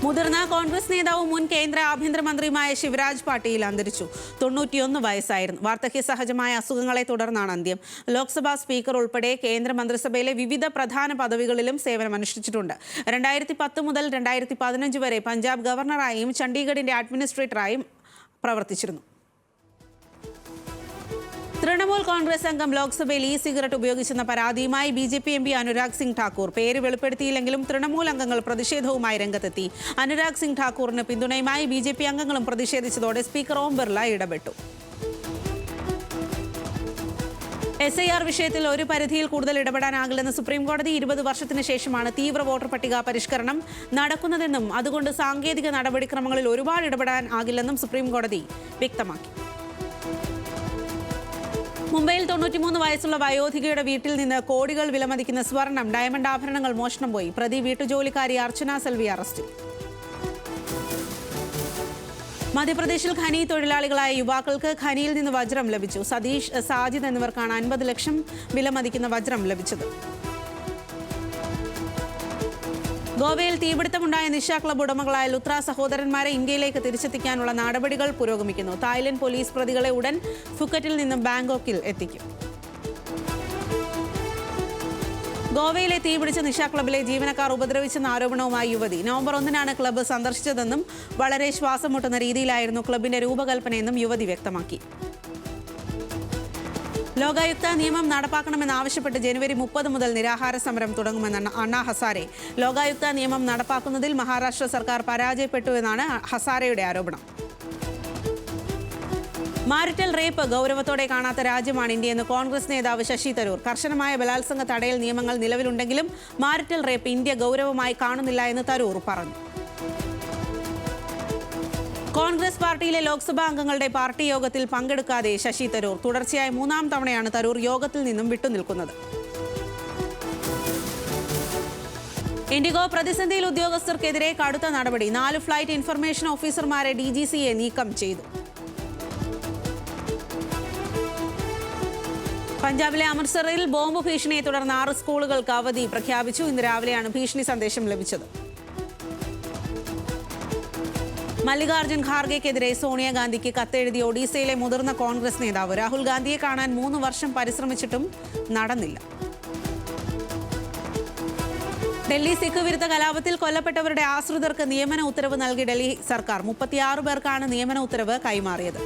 മുതിർന്ന കോൺഗ്രസ് നേതാവും മുൻ കേന്ദ്ര ആഭ്യന്തരമന്ത്രിയുമായ ശിവരാജ് പാട്ടീൽ അന്തരിച്ചു. തൊണ്ണൂറ്റിയൊന്ന് വയസ്സായിരുന്നു. വാർദ്ധക്യ സഹജമായ അസുഖങ്ങളെ തുടർന്നാണ് അന്ത്യം. ലോക്സഭാ സ്പീക്കർ ഉൾപ്പെടെ കേന്ദ്ര മന്ത്രിസഭയിലെ വിവിധ പ്രധാന പദവികളിലും സേവനമനുഷ്ഠിച്ചിട്ടുണ്ട്. രണ്ടായിരത്തി പത്ത് മുതൽ രണ്ടായിരത്തി പതിനഞ്ച് വരെ പഞ്ചാബ് ഗവർണറായും ചണ്ഡീഗഡിന്റെ അഡ്മിനിസ്ട്രേറ്ററായും പ്രവർത്തിച്ചിരുന്നു. തൃണമൂൽ കോൺഗ്രസ് അംഗം ലോക്സഭയിൽ ഇ സിഗരറ്റ് ഉപയോഗിച്ചെന്ന പരാതിയുമായി B J P M P Anurag Singh Thakur. പേര് വെളിപ്പെടുത്തിയില്ലെങ്കിലും തൃണമൂൽ അംഗങ്ങൾ പ്രതിഷേധവുമായി രംഗത്തെത്തി. അനുരാഗ് സിംഗ് ഠാക്കൂറിന് പിന്തുണയുമായി ബി ജെ പി അംഗങ്ങളും പ്രതിഷേധിച്ചതോടെ സ്പീക്കർ ഓം ബിർള ഇടപെട്ടു. എസ് ഐ ആർ വിഷയത്തിൽ ഒരു പരിധിയിൽ കൂടുതൽ ഇടപെടാനാകില്ലെന്ന് സുപ്രീം കോടതി ഇരുപത് വർഷത്തിന് ശേഷമാണ് തീവ്ര വോട്ടർ പട്ടിക പരിഷ്കരണം നടക്കുന്നതെന്നും അതുകൊണ്ട് സാങ്കേതിക നടപടിക്രമങ്ങളിൽ ഒരുപാട് ഇടപെടാൻ ആകില്ലെന്നും സുപ്രീംകോടതി വ്യക്തമാക്കി. മുംബൈയിൽ തൊണ്ണൂറ്റിമൂന്ന് വയസ്സുള്ള വയോധികയുടെ വീട്ടിൽ നിന്ന് കോടികൾ വിലമതിക്കുന്ന സ്വർണം ഡയമണ്ട് ആഭരണങ്ങൾ മോഷണം പോയി. പ്രതി വീട്ടുജോലിക്കാരി അർച്ചന സെൽവി അറസ്റ്റിൽ മധ്യപ്രദേശിൽ ഖനി തൊഴിലാളികളായ യുവാക്കൾക്ക് ഖനിയിൽ നിന്ന് വജ്രം ലഭിച്ചു. സതീഷ് സാജിദ് എന്നിവർക്കാണ് അൻപത് ലക്ഷം വിലമതിക്കുന്ന വജ്രം ലഭിച്ചത്. ഗോവയിൽ തീപിടുത്തമുണ്ടായ നിശ ക്ലബ് ഉടമകളായ ലുത്ര സഹോദരന്മാരെ ഇന്ത്യയിലേക്ക് തിരിച്ചെത്തിക്കാനുള്ള നടപടികൾ പുരോഗമിക്കുന്നു. തായ്ലൻഡ് പോലീസ് പ്രതികളെ ഉടൻ ഫുക്കറ്റിൽ നിന്നും ബാങ്കോക്കിൽ എത്തിക്കും. ഗോവയിലെ തീപിടിച്ച നിശ ക്ലബിലെ ജീവനക്കാർ ഉപദ്രവിച്ചെന്ന ആരോപണവുമായി യുവതി. നവംബർ ഒന്നിനാണ് ക്ലബ്ബ് സന്ദർശിച്ചതെന്നും വളരെ ശ്വാസം മുട്ടുന്ന രീതിയിലായിരുന്നു ക്ലബിന്റെ രൂപകൽപ്പനയെന്നും യുവതി വ്യക്തമാക്കി. ലോകായുക്ത നിയമം നടപ്പാക്കണമെന്ന് നടപ്പാക്കണമെന്നാവശ്യപ്പെട്ട് ജനുവരി മുപ്പത് മുതൽ നിരാഹാര സമരം തുടങ്ങുമെന്നാണ് അണ്ണാ ഹസാരെ. ലോകായുക്ത നിയമം നടപ്പാക്കുന്നതിൽ മഹാരാഷ്ട്ര സർക്കാർ പരാജയപ്പെട്ടു എന്നാണ് ഹസാരയുടെ ആരോപണം. മാരിറ്റൽ റേപ്പ് ഗൗരവത്തോടെ കാണാത്ത രാജ്യമാണ് ഇന്ത്യയെന്ന് കോൺഗ്രസ് നേതാവ് ശശി തരൂർ. കർശനമായ ബലാത്സംഗ തടയൽ നിയമങ്ങൾ നിലവിലുണ്ടെങ്കിലും മാരിറ്റൽ റേപ്പ് ഇന്ത്യ ഗൗരവമായി കാണുന്നില്ല എന്ന് തരൂർ പറഞ്ഞു. കോൺഗ്രസ് പാർട്ടിയിലെ ലോക്സഭാ അംഗങ്ങളുടെ പാർട്ടി യോഗത്തിൽ പങ്കെടുക്കാതെ ശശി തരൂർ തുടർച്ചയായ മൂന്നാം തവണയാണ് തരൂർ യോഗത്തിൽ നിന്നും വിട്ടുനിൽക്കുന്നത്. ഇൻഡിഗോ പ്രതിസന്ധിയിൽ ഉദ്യോഗസ്ഥർക്കെതിരെ കടുത്ത നടപടി. നാല് ഫ്ലൈറ്റ് ഇൻഫർമേഷൻ ഓഫീസർമാരെ ഡി ജി സിയെ നീക്കം ചെയ്തു. പഞ്ചാബിലെ അമൃത്സറിൽ ബോംബ് ഭീഷണിയെ തുടർന്ന് ആറ് സ്കൂളുകൾക്ക് അവധി പ്രഖ്യാപിച്ചു. ഇന്ന് രാവിലെയാണ് ഭീഷണി സന്ദേശം ലഭിച്ചത്. മല്ലികാർജുൻ ഖാർഗെക്കെതിരെ സോണിയാഗാന്ധിക്ക് കത്തെഴുതി ഒഡീസയിലെ മുതിർന്ന കോൺഗ്രസ് നേതാവ് രാഹുൽ ഗാന്ധിയെ കാണാൻ മൂന്ന് വർഷം പരിശ്രമിച്ചിട്ടും നടന്നില്ല. ഡൽഹി സിഖ് വിരുദ്ധ കലാപത്തിൽ കൊല്ലപ്പെട്ടവരുടെ ആശ്രിതർക്ക് നിയമന ഉത്തരവ് നൽകി ഡൽഹി സർക്കാർ. മുപ്പത്തിയാറ് പേർക്കാണ് നിയമന ഉത്തരവ് കൈമാറിയത്.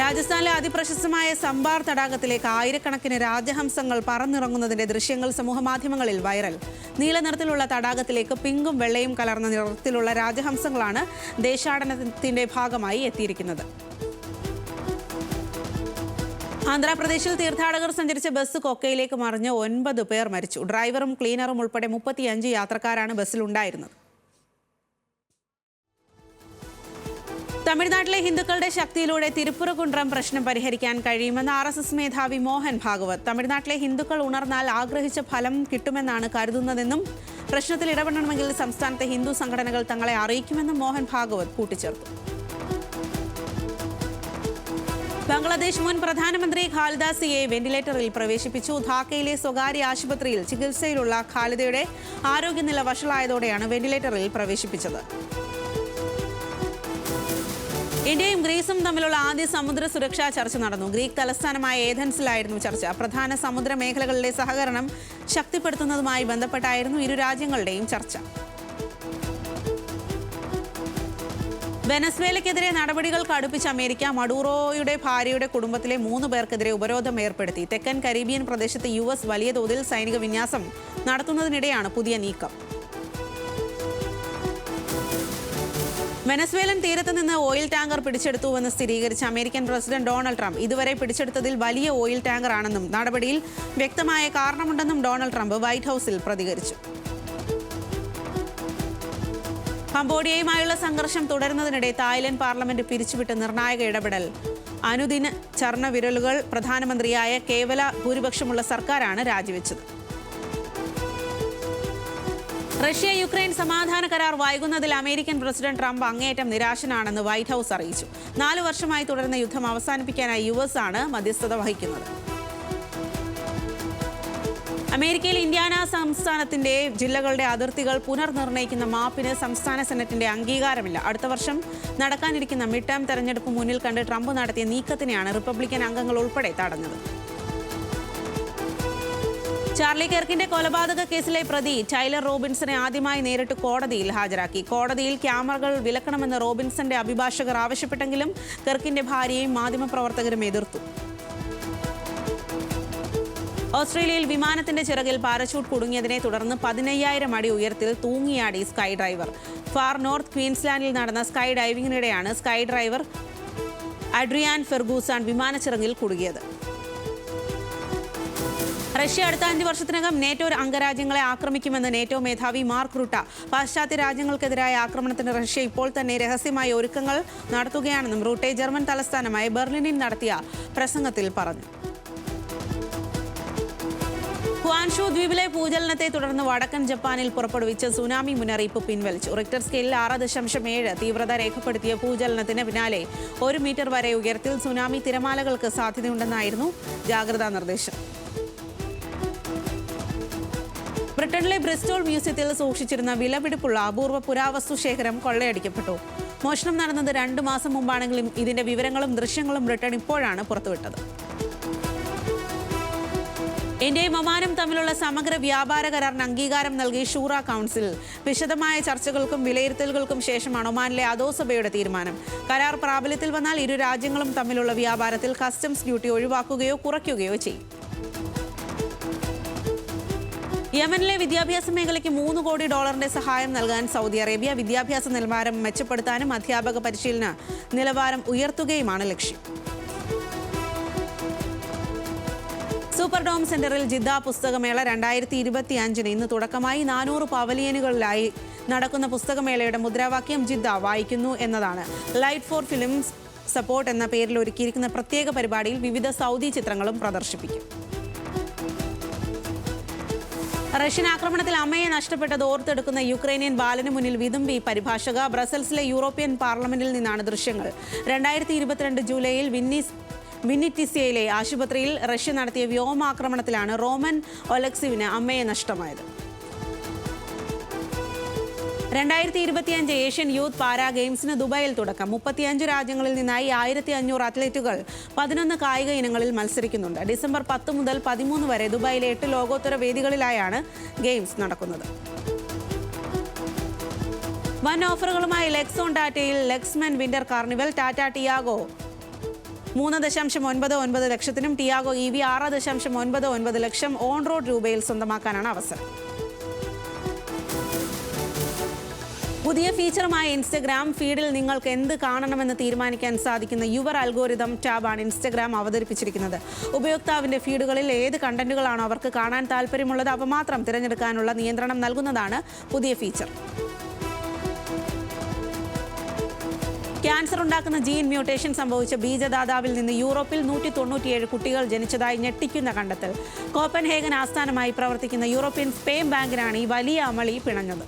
രാജസ്ഥാനിലെ അതിപ്രശസ്തമായ സംബാർ തടാകത്തിലേക്ക് ആയിരക്കണക്കിന് രാജഹംസങ്ങൾ പറന്നിറങ്ങുന്നതിന്റെ ദൃശ്യങ്ങൾ സമൂഹമാധ്യമങ്ങളിൽ വൈറൽ. നീല നിറത്തിലുള്ള തടാകത്തിലേക്ക് പിങ്കും വെള്ളയും കലർന്ന നിറത്തിലുള്ള രാജഹംസങ്ങളാണ് ദേശാടനത്തിന്റെ ഭാഗമായി എത്തിയിരിക്കുന്നത്. ആന്ധ്രാപ്രദേശിൽ തീർത്ഥാടകർ സഞ്ചരിച്ച ബസ് കൊക്കയിലേക്ക് മറിഞ്ഞ് ഒൻപത് പേർ മരിച്ചു. ഡ്രൈവറും ക്ലീനറും ഉൾപ്പെടെ മുപ്പത്തിയഞ്ച് യാത്രക്കാരാണ് ബസ്സിലുണ്ടായിരുന്നത്. തമിഴ്നാട്ടിലെ ഹിന്ദുക്കളുടെ ശക്തിയിലൂടെ തിരുപ്പുറകുണ്ട്രം പ്രശ്നം പരിഹരിക്കാൻ കഴിയുമെന്ന് ആർ എസ് എസ് മേധാവി മോഹൻ ഭാഗവത്. തമിഴ്നാട്ടിലെ ഹിന്ദുക്കൾ ഉണർന്നാൽ ആഗ്രഹിച്ച ഫലം കിട്ടുമെന്നാണ് കരുതുന്നതെന്നും പ്രശ്നത്തിൽ ഇടപെടണമെങ്കിൽ സംസ്ഥാനത്തെ ഹിന്ദു സംഘടനകൾ തങ്ങളെ അറിയിക്കുമെന്നും മോഹൻ ഭാഗവത് കൂട്ടിച്ചേർത്തു. ബംഗ്ലാദേശ് മുൻ പ്രധാനമന്ത്രി ഖാലിദാസിയെ വെന്റിലേറ്ററിൽ പ്രവേശിപ്പിച്ചു. ധാക്കയിലെ സ്വകാര്യ ആശുപത്രിയിൽ ചികിത്സയിലുള്ള ഖാലിദയുടെ ആരോഗ്യനില വഷളായതോടെയാണ് വെന്റിലേറ്ററിൽ പ്രവേശിപ്പിച്ചത്. ഇന്ത്യയും ഗ്രീസും തമ്മിലുള്ള ആദ്യ സമുദ്ര സുരക്ഷാ ചർച്ച നടന്നു. ഗ്രീക്ക് തലസ്ഥാനമായ ഏഥൻസിലായിരുന്നു ചർച്ച. പ്രധാന സമുദ്ര മേഖലകളിലെ സഹകരണം ശക്തിപ്പെടുത്തുന്നതുമായി ബന്ധപ്പെട്ടായിരുന്നു ഇരു രാജ്യങ്ങളുടെയും ചർച്ച. വെനസ്വേലയ്ക്കെതിരെ നടപടികൾ കടുപ്പിച്ച അമേരിക്ക മഡൂറോയുടെ ഭാര്യയുടെ കുടുംബത്തിലെ മൂന്ന് പേർക്കെതിരെ ഉപരോധം ഏർപ്പെടുത്തി. തെക്കൻ കരീബിയൻ പ്രദേശത്ത് യു വലിയ തോതിൽ സൈനിക വിന്യാസം നടത്തുന്നതിനിടെയാണ് പുതിയ നീക്കം. വെനസ്വേലൻ തീരത്ത് നിന്ന് ഓയിൽ ടാങ്കർ പിടിച്ചെടുത്തുവെന്ന് സ്ഥിരീകരിച്ച അമേരിക്കൻ പ്രസിഡന്റ് ഡൊണാൾഡ് ട്രംപ് ഇതുവരെ പിടിച്ചെടുത്തതിൽ വലിയ ഓയിൽ ടാങ്കർ ആണെന്നും നടപടിയിൽ വ്യക്തമായ കാരണമുണ്ടെന്നും ഡൊണാൾഡ് ട്രംപ് വൈറ്റ് ഹൌസിൽ പ്രതികരിച്ചു. കംബോഡിയയുമായുള്ള സംഘർഷം തുടരുന്നതിനിടെ തായ്ലൻഡ് പാർലമെന്റ് പിരിച്ചുവിട്ട് നിർണായക ഇടപെടൽ. അനുദിന ചർണവിരലുകൾ പ്രധാനമന്ത്രിയായ കേവല ഭൂരിപക്ഷമുള്ള സർക്കാരാണ് രാജിവെച്ചത്. റഷ്യ യുക്രൈൻ സമാധാന കരാർ വൈകുന്നതിൽ അമേരിക്കൻ പ്രസിഡന്റ് ട്രംപ് അങ്ങേയറ്റം നിരാശനാണെന്ന് വൈറ്റ് ഹൌസ് അറിയിച്ചു. നാലു വർഷമായി തുടരുന്ന യുദ്ധം അവസാനിപ്പിക്കാനായി യു എസ് ആണ് മധ്യസ്ഥത വഹിക്കുന്നത്. അമേരിക്കയിൽ ഇന്ത്യാന സംസ്ഥാനത്തിന്റെ ജില്ലകളുടെ അതിർത്തികൾ പുനർനിർണയിക്കുന്ന മാപ്പിന് സംസ്ഥാന സെനറ്റിന്റെ അംഗീകാരമില്ല. അടുത്ത വർഷം നടക്കാനിരിക്കുന്ന മിഡ് ടേം തെരഞ്ഞെടുപ്പ് മുന്നിൽ കണ്ട് ട്രംപ് നടത്തിയ നീക്കത്തിനെയാണ് റിപ്പബ്ലിക്കൻ അംഗങ്ങൾ ഉൾപ്പെടെ തടഞ്ഞത്. ചാർലി കെർക്കിന്റെ കൊലപാതക കേസിലെ പ്രതി ടൈലർ റോബിൻസനെ ആദ്യമായി നേരിട്ട് കോടതിയിൽ ഹാജരാക്കി. കോടതിയിൽ ക്യാമറകൾ വിലക്കണമെന്ന് റോബിൻസന്റെ അഭിഭാഷകർ ആവശ്യപ്പെട്ടെങ്കിലും കെർക്കിന്റെ ഭാര്യയും മാധ്യമപ്രവർത്തകരും എതിർത്തു. ഓസ്ട്രേലിയയിൽ വിമാനത്തിന്റെ ചിറകിൽ പാരഷൂട്ട് കുടുങ്ങിയതിനെ തുടർന്ന് പതിനയ്യായിരം അടി ഉയരത്തിൽ തൂങ്ങിയാടി സ്കൈ ഡ്രൈവർ. ഫാർ നോർത്ത് ക്വീൻസ്ലാൻഡിൽ നടന്ന സ്കൈ ഡൈവിംഗിനിടെയാണ് സ്കൈ ഡ്രൈവർ അഡ്രിയാൻ ഫെർഗൂസാൻ വിമാനച്ചിറങ്ങിൽ കുടുങ്ങിയത്. റഷ്യ അടുത്ത അഞ്ച് വർഷത്തിനകം നേറ്റോ അംഗരാജ്യങ്ങളെ ആക്രമിക്കുമെന്ന് നേറ്റോ മേധാവി മാർക്ക് റുട്ട. പാശ്ചാത്യ രാജ്യങ്ങൾക്കെതിരായ ആക്രമണത്തിന് റഷ്യ ഇപ്പോൾ തന്നെ രഹസ്യമായ ഒരുക്കങ്ങൾ നടത്തുകയാണെന്നും റൂട്ടെ ജർമ്മൻ തലസ്ഥാനമായ ബെർലിനിൽ നടത്തിയ പ്രസംഗത്തിൽ പറഞ്ഞു. ഹുവാൻഷു ദ്വീപിലെ ഭൂചലനത്തെ തുടർന്ന് വടക്കൻ ജപ്പാനിൽ പുറപ്പെടുവിച്ച സുനാമി മുന്നറിയിപ്പ് പിൻവലിച്ചു. റിക്ടർ സ്കെയിലിൽ ആറ് ദശാംശം ഏഴ് തീവ്രത രേഖപ്പെടുത്തിയ ഭൂചലനത്തിന് പിന്നാലെ ഒരു മീറ്റർ വരെ ഉയരത്തിൽ സുനാമി തിരമാലകൾക്ക് സാധ്യതയുണ്ടെന്നായിരുന്നു ജാഗ്രതാ നിർദ്ദേശം. ബ്രിട്ടനിലെ ബ്രിസ്റ്റോൾ മ്യൂസിയത്തിൽ സൂക്ഷിച്ചിരുന്ന വിലപിടിപ്പുള്ള അപൂർവ പുരാവസ്തു ശേഖരം കൊള്ളയടിക്കപ്പെട്ടു. മോഷണം നടന്നത് രണ്ടു മാസം മുമ്പാണെങ്കിലും ഇതിന്റെ വിവരങ്ങളും ദൃശ്യങ്ങളും ബ്രിട്ടൻ ഇപ്പോഴാണ് പുറത്തുവിട്ടത്. ഇന്ത്യയും ഒമാനും തമ്മിലുള്ള സമഗ്ര വ്യാപാര കരാറിന് അംഗീകാരം നൽകി ഷൂറ കൗൺസിൽ. വിശദമായ ചർച്ചകൾക്കും വിലയിരുത്തലുകൾക്കും ശേഷമാണ് ഒമാനിലെ അധോസഭയുടെ തീരുമാനം. കരാർ പ്രാബല്യത്തിൽ വന്നാൽ ഇരു രാജ്യങ്ങളും തമ്മിലുള്ള വ്യാപാരത്തിൽ കസ്റ്റംസ് ഡ്യൂട്ടി ഒഴിവാക്കുകയോ കുറയ്ക്കുകയോ ചെയ്യും. യമനിലെ വിദ്യാഭ്യാസ മേഖലയ്ക്ക് മൂന്ന് കോടി ഡോളറിന്റെ സഹായം നൽകാൻ സൗദി അറേബ്യ വിദ്യാഭ്യാസ നിലവാരം മെച്ചപ്പെടുത്താനും അധ്യാപക പരിശീലന നിലവാരം ഉയർത്തുകയുമാണ് ലക്ഷ്യം. സൂപ്പർ ഡോം സെന്ററിൽ ജിദ്ദ പുസ്തകമേള രണ്ടായിരത്തി ഇരുപത്തി അഞ്ചിന് ഇന്ന് തുടക്കമായി. നാനൂറ് പവലിയനുകളിലായി നടക്കുന്ന പുസ്തകമേളയുടെ മുദ്രാവാക്യം ജിദ്ദ വായിക്കുന്നു എന്നതാണ്. ലൈറ്റ് ഫോർ ഫിലിംസ് സപ്പോർട്ട് എന്ന പേരിൽ ഒരുക്കിയിരിക്കുന്ന പ്രത്യേക പരിപാടിയിൽ വിവിധ സൗദി ചിത്രങ്ങളും പ്രദർശിപ്പിക്കും. റഷ്യൻ ആക്രമണത്തിൽ അമ്മയെ നഷ്ടപ്പെട്ടത് ഓർത്തെടുക്കുന്ന യുക്രൈനിയൻ ബാലന് മുന്നിൽ വിതുമ്പി പരിഭാഷക. ബ്രസൽസിലെ യൂറോപ്യൻ പാർലമെന്റിൽ നിന്നാണ് ദൃശ്യങ്ങൾ. രണ്ടായിരത്തി ഇരുപത്തിരണ്ട് ജൂലൈയിൽ വിന്നീസ് വിന്നിറ്റിസിയയിലെ ആശുപത്രിയിൽ റഷ്യ നടത്തിയ വ്യോമാക്രമണത്തിലാണ് റോമൻ ഒലക്സിവിന് അമ്മയെ നഷ്ടമായത്. രണ്ടായിരത്തി ഇരുപത്തിയഞ്ച് ഏഷ്യൻ യൂത്ത് പാരാ ഗെയിംസിന് ദുബായിൽ തുടക്കം. മുപ്പത്തിയഞ്ച് രാജ്യങ്ങളിൽ നിന്നായി ആയിരത്തി അഞ്ഞൂറ് അത്ലറ്റുകൾ പതിനൊന്ന് കായിക ഇനങ്ങളിൽ മത്സരിക്കുന്നുണ്ട്. ഡിസംബർ പത്ത് മുതൽ പതിമൂന്ന് വരെ ദുബായിലെ എട്ട് ലോകോത്തര വേദികളിലായാണ് ഗെയിംസ് നടക്കുന്നത്. വൻ ഓഫറുകളുമായി ലെക്സോൺ ടാറ്റയിൽ ലെക്സ്മെൻ വിന്റർ കാർണിവൽ ടാറ്റ ടിയാഗോ മൂന്ന് ദശാംശം ഒൻപത് ഒൻപത് ലക്ഷത്തിനും ടിയാഗോ ഇ വി ആറ് ദശാംശം ഒൻപത് ഒൻപത് ലക്ഷം ഓൺ റോഡ് രൂപയിൽ സ്വന്തമാക്കാനാണ് അവസരം. പുതിയ ഫീച്ചറുമായ ഇൻസ്റ്റഗ്രാം ഫീഡിൽ നിങ്ങൾക്ക് എന്ത് കാണണമെന്ന് തീരുമാനിക്കാൻ സാധിക്കുന്ന യുവർ അൽഗോരിതം ടാബാണ് ഇൻസ്റ്റഗ്രാം അവതരിപ്പിച്ചിരിക്കുന്നത്. ഉപയോക്താവിന്റെ ഫീഡുകളിൽ ഏത് കണ്ടന്റുകളാണോ അവർക്ക് കാണാൻ താല്പര്യമുള്ളത് അവ മാത്രം തിരഞ്ഞെടുക്കാനുള്ള നിയന്ത്രണം നൽകുന്നതാണ് പുതിയ ഫീച്ചർ ക്യാൻസർ ഉണ്ടാക്കുന്ന ജീൻ മ്യൂട്ടേഷൻ സംഭവിച്ച ബീജദാതാവിൽ നിന്ന് യൂറോപ്പിൽ നൂറ്റി തൊണ്ണൂറ്റിയേഴ് കുട്ടികൾ ജനിച്ചതായി ഞെട്ടിക്കുന്ന കണ്ടെത്തൽ. കോപ്പൻഹേഗൻ ആസ്ഥാനമായി പ്രവർത്തിക്കുന്ന യൂറോപ്യൻ സ്പെയിൻ ബാങ്കിനാണ് ഈ വലിയ അമളി പിണഞ്ഞത്.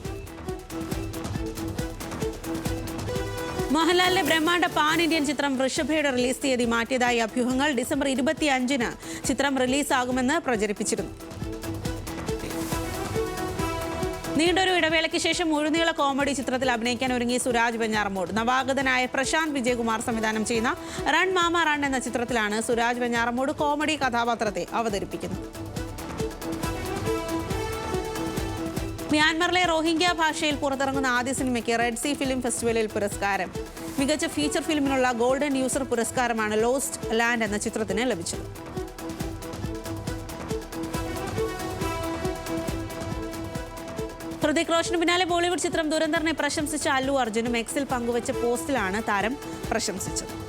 മോഹൻലാലിന്റെ ബ്രഹ്മാണ്ഡ പാൻ ഇന്ത്യൻ ചിത്രം വൃഷഭയുടെ റിലീസ് തീയതി മാറ്റിയതായി അഭ്യൂഹങ്ങൾ ഡിസംബർ ഇരുപത്തിയഞ്ചിന് ചിത്രം റിലീസാകുമെന്ന് പ്രചരിപ്പിച്ചിരുന്നു. നീണ്ടൊരു ഇടവേളയ്ക്ക് ശേഷം മുഴുനീള കോമഡി ചിത്രത്തിൽ അഭിനയിക്കാൻ ഒരുങ്ങി സുരാജ് വെഞ്ഞാറമൂട് നവാഗതനായ പ്രശാന്ത് വിജയകുമാർ സംവിധാനം ചെയ്യുന്ന റൺ മാമ റൺ എന്ന ചിത്രത്തിലാണ് സുരാജ് വെഞ്ഞാറമൂട് കോമഡി കഥാപാത്രത്തെ അവതരിപ്പിക്കുന്നത്. മ്യാൻമറിലെ റോഹിംഗ്യ ഭാഷയിൽ പുറത്തിറങ്ങുന്ന ആദ്യ സിനിമയ്ക്ക് റെഡ് സീ ഫിലിം ഫെസ്റ്റിവലിൽ പുരസ്കാരം. മികച്ച ഫീച്ചർ ഫിലിമിനുള്ള ഗോൾഡൻ യൂസർ പുരസ്കാരമാണ് ലോസ്റ്റ് ലാൻഡ് എന്ന ചിത്രത്തിന് ലഭിച്ചത്. ഹൃതിക് റോഷന് പിന്നാലെ ബോളിവുഡ് ചിത്രം ദുരന്തറിനെ പ്രശംസിച്ച അല്ലു അർജുനും എക്സിൽ പങ്കുവച്ച പോസ്റ്റിലാണ് താരം പ്രശംസിച്ചത്.